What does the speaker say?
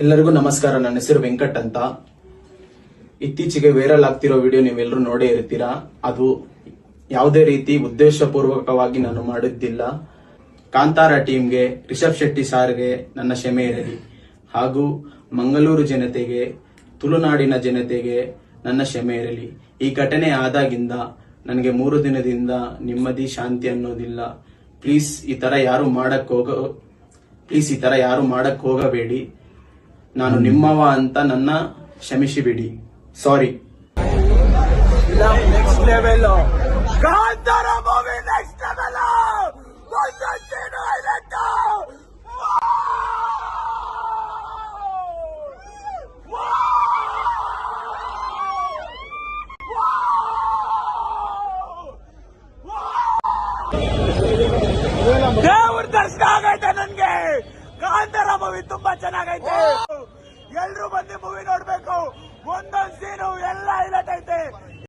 ಎಲ್ಲರಿಗೂ ನಮಸ್ಕಾರ. ನನ್ನ ಹೆಸರು ವೆಂಕಟ್ ಅಂತ. ಇತ್ತೀಚೆಗೆ ವೈರಲ್ ಆಗ್ತಿರೋ ವಿಡಿಯೋ ನೀವೆಲ್ಲರೂ ನೋಡೇ ಇರ್ತೀರಾ? ಅದು ಯಾವುದೇ ರೀತಿ ಉದ್ದೇಶಪೂರ್ವಕವಾಗಿ ನಾನು ಮಾಡಿದ್ದಿಲ್ಲ. ಕಾಂತಾರ ಟೀಮ್ಗೆ, ರಿಷಬ್ ಶೆಟ್ಟಿ ಸಾರ್ಗೆ ನನ್ನ ಕ್ಷಮೆ ಇರಲಿ. ಹಾಗೂ ಮಂಗಳೂರು ಜನತೆಗೆ, ತುಳುನಾಡಿನ ಜನತೆಗೆ ನನ್ನ ಕ್ಷಮೆ ಇರಲಿ. ಈ ಘಟನೆ ಆದಾಗಿಂದ ನನಗೆ ಮೂರು ದಿನದಿಂದ ನೆಮ್ಮದಿ, ಶಾಂತಿ ಅನ್ನೋದಿಲ್ಲ. ಪ್ಲೀಸ್ ಈ ತರ ಯಾರು ಮಾಡಕ್ ಹೋಗ, ಪ್ಲೀಸ್ ಈ ತರ ಯಾರು ಮಾಡಕ್ ಹೋಗಬೇಡಿ. ನಾನು ನಿಮ್ಮವ ಅಂತ ನನ್ನ ಕ್ಷಮಿಸಿಬಿಡಿ. ಸಾರಿ ನೆಕ್ಸ್ಟ್ ದೇವ್ರ ದರ್ಶನ ಆಗೈತೆ ನನ್ಗೆ. ಕಾಂತಾರ ಮೂವಿ ತುಂಬಾ ಚೆನ್ನಾಗೈತೆ. ಎಲ್ರು ಬಂದು ಮೂವಿ ನೋಡ್ಬೇಕು. ಒಂದೊಂದ್